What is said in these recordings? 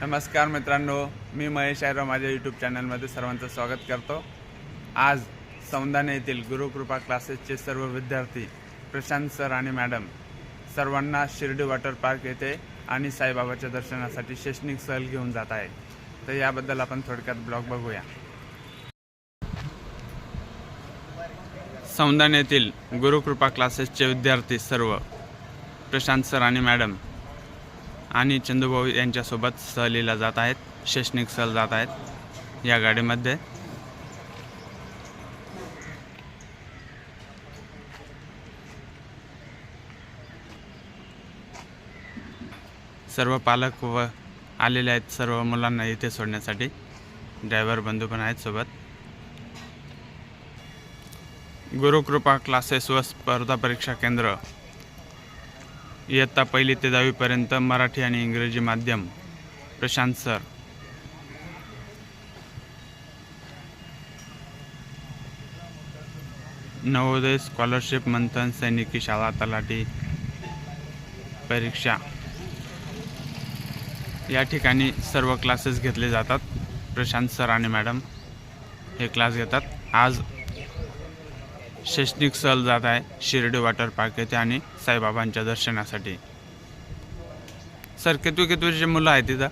नमस्कार मित्रांनो मी महेश आयराव माझ्या यूट्यूब चॅनलमध्ये सर्वांचं स्वागत करतो. आज सौंदाणे येथील गुरुकृपा क्लासेसचे सर्व विद्यार्थी प्रशांत सर आणि मॅडम सर्वांना शिर्डी वॉटर पार्क येथे आणि साईबाबाच्या दर्शनासाठी शैक्षणिक सहल घेऊन जात आहे. तर याबद्दल आपण थोडक्यात ब्लॉग बघूया. सौंदाणे येथील गुरुकृपा क्लासेसचे विद्यार्थी सर्व प्रशांत सर आणि मॅडम आणि चंदूभाऊ यांच्यासोबत सहलीला जात आहेत. शैक्षणिक सहल जात आहेत. या गाडीमध्ये. सर्व पालक व आलेले आहेत सर्व मुलांना इथे सोडण्यासाठी. ड्रायव्हर बंधू पण आहेत सोबत. गुरुकृपा क्लासेस व स्पर्धा परीक्षा केंद्र. इयत्ता पहिली ते दहावीपर्यंत मराठी आणि इंग्रजी माध्यम. प्रशांत सर. नवोदय स्कॉलरशिप मंथन सैनिकी शाळा तलाठी परीक्षा. या ठिकाणी सर्व क्लासेस घेतले जातात. प्रशांत सर आणि मॅडम हे क्लास घेतात. आज शैक्षणिक सहल जात आहे शिर्डी वॉटर पार्क येथे आणि साईबाबांच्या दर्शनासाठी. सर किती कितवीचे मुलं आहेत तिथं?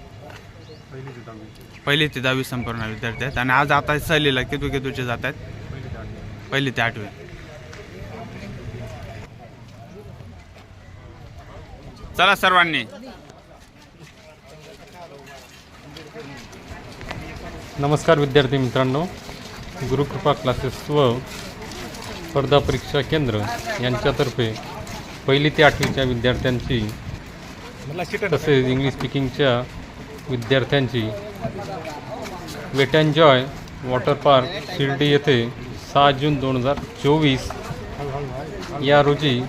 पहिली ते दहावी संपूर्ण विद्यार्थी आहेत. आणि आज आता सहलीला किती कितवीचे जात आहेत. ते आठवी पहिली ते आठवी. चला सर्वांनी. नमस्कार विद्यार्थी मित्रांनो. गुरुकृपा क्लासेस व स्पर्धा परीक्षा केंद्र यांच्यातर्फे पहिली ते आठवीच्या विद्यार्थ्यांची तसेच इंग्लिश स्पीकिंगच्या विद्यार्थ्यांची wet and joy water park Shirdi येथे सहा जून दोन हजार चोवीस या रोजी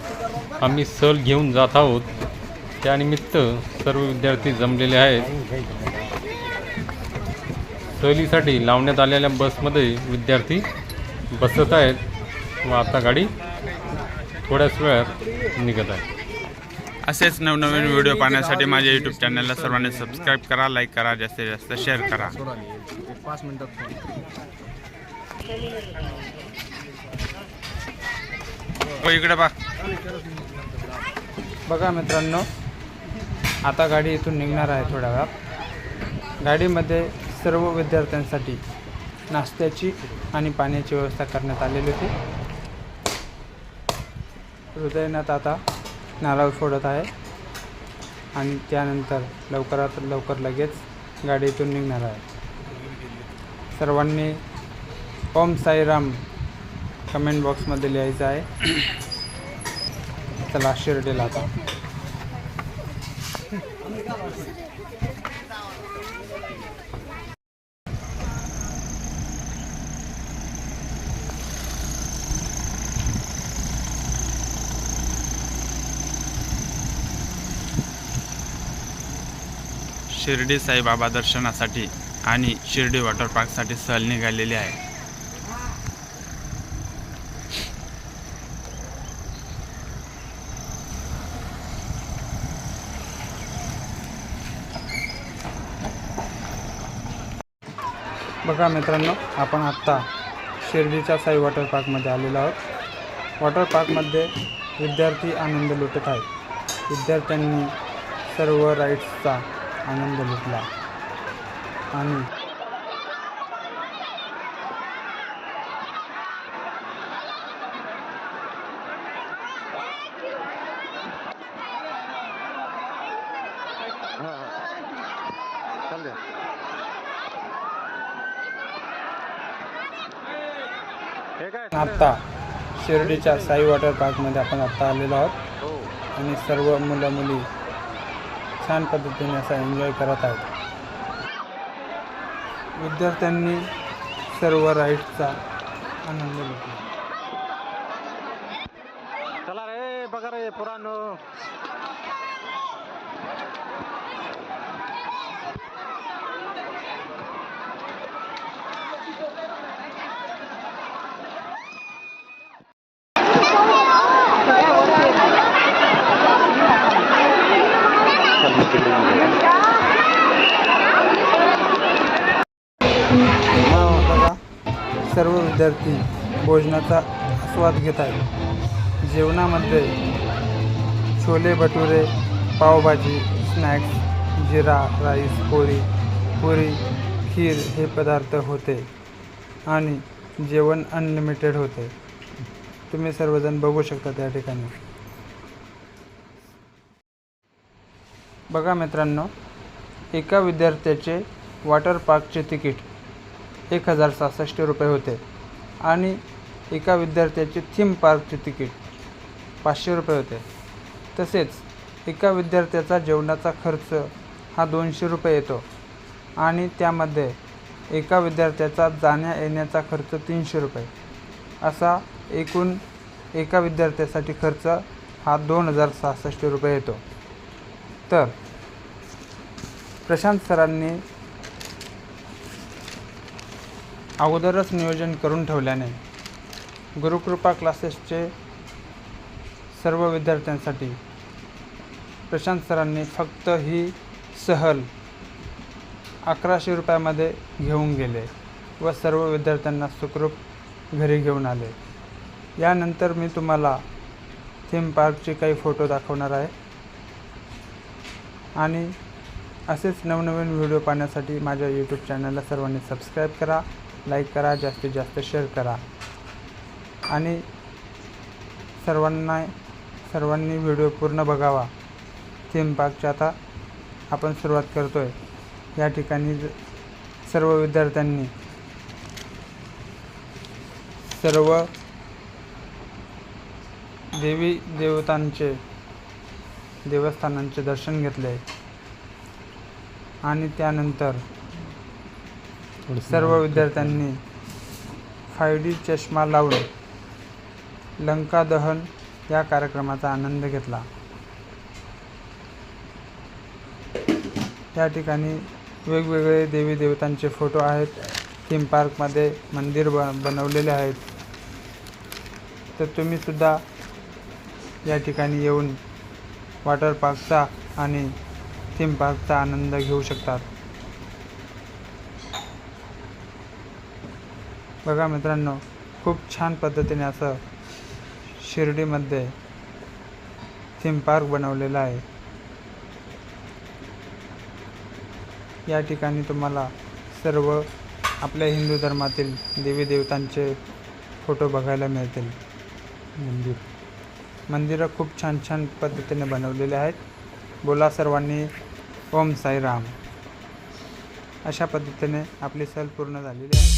आम्ही सहल घेऊन जात आहोत. त्यानिमित्त सर्व विद्यार्थी जमलेले आहेत. सहलीसाठी लावण्यात आलेल्या बसमध्ये विद्यार्थी बसत आहेत. व आता गाडी थोड्याच वेळात निघत आहे. असेच नवनवीन व्हिडिओ पाहण्यासाठी माझ्या यूट्यूब चॅनलला सर्वांनी सबस्क्राईब करा लाईक करा जास्तीत जास्त शेअर करा. पाच मिनिटात हो इकडे बा बघा मित्रांनो आता गाडी इथून निघणार आहे थोड्या वेळात. गाडीमध्ये सर्व विद्यार्थ्यांसाठी नाश्त्याची आणि पाण्याची व्यवस्था करण्यात आलेली होती. हृदयनाथ आता नारळ फोडत आहे. आणि त्यानंतर लवकरात लवकर लगेच गाडीतून निघणार आहे. सर्वांनी ओम साईराम कमेंट बॉक्समध्ये लिहायचं आहे. चला शिर्डीला आता. शिर्डी साईबाबा दर्शनासाठी आणि शिर्डी वॉटर पार्कसाठी सहल निघालेली आहे. बघा मित्रांनो आपण आत्ता शिर्डीच्या साई वॉटर पार्कमध्ये आलेलो आहोत. वॉटर पार्कमध्ये विद्यार्थी आनंद लुटत आहेत. विद्यार्थ्यांनी सर्व राईड्सचा आनंद लुटला आणि आत्ता शिर्डीच्या साई वॉटर पार्कमध्ये आपण आत्ता आलेलो आहोत. आणि सर्व मुलं मुली छान पद्धतीने असा एन्जॉय करत आहेत. विद्यार्थ्यांनी सर्व राईड्सचा आनंद घेतला. चला रे बघा रे पुराण. सर्व विद्यार्थी भोजनाचा आस्वाद घेत आहेत. जेवणामध्ये छोले भटुरे पावभाजी स्नॅक्स जिरा राईस पोळी पुरी खीर हे पदार्थ होते आणि जेवण अनलिमिटेड होते. तुम्ही सर्वजण बघू शकता त्या ठिकाणी. बघा मित्रांनो एका विद्यार्थ्याचे वॉटर पार्कचे तिकीट एक हजार सहासष्ट रुपये होते आणि एका विद्यार्थ्याचे थीम पार्कचे तिकीट पाचशे रुपये होते. तसेच एका विद्यार्थ्याचा जेवणाचा खर्च हा दोनशे रुपये येतो आणि त्यामध्ये एका विद्यार्थ्याचा जाण्या येण्याचा खर्च तीनशे रुपये. असा एकूण एका विद्यार्थ्यासाठी खर्च हा दोन हजार सहासष्ट रुपये येतो. तर प्रशांत सरांनी अगोदरच नियोजन करून ठेवल्याने गुरुकृपा क्लासेसचे सर्व विद्यार्थ्यांसाठी प्रशांत सरांनी फक्त ही सहल अकराशे रुपयामध्ये घेऊन गेले व सर्व विद्यार्थ्यांना सुखरूप घरी घेऊन आले. यानंतर मी तुम्हाला थीम पार्कचे काही फोटो दाखवणार आहे. आणि असेच नवनवीन व्हिडिओ पाहण्यासाठी माझ्या यूट्यूब चॅनलला सर्वांनी सबस्क्राईब करा लाईक करा जास्तीत जास्त शेअर करा. आणि सर्वांना सर्वांनी व्हिडिओ पूर्ण बघावा. थीम पार्कच्या आता आपण सुरुवात करतो आहे या ठिकाणी ज- सर्व विद्यार्थ्यांनी सर्व देवी देवतांचे देवस्थानांचे दर्शन घेतले. आणि त्यानंतर सर्व विद्यार्थ्यांनी फाय डी चष्मा लावून लंका दहन या कार्यक्रमाचा आनंद घेतला. या ठिकाणी वेगवेगळे देवी देवतांचे फोटो आहेत. थीम पार्कमध्ये मंदिर ब बनवलेले आहेत. तर तुम्हीसुद्धा या ठिकाणी येऊन वॉटर पार्कचा आणि थीम पार्कचा आनंद घेऊ शकतात. बघा मित्रांनो खूप छान पद्धतीने असं शिर्डीमध्ये थीम पार्क बनवलेला आहे. या ठिकाणी तुम्हाला सर्व आपल्या हिंदू धर्मातील देवी देवतांचे फोटो बघायला मिळतील. मंदिर. मंदिरं खूप छान छान पद्धतीने बनवलेले आहेत. बोला सर्वांनी ओम साईराम अशा पद्धतीने आपली सहल पूर्ण झालेली आहे.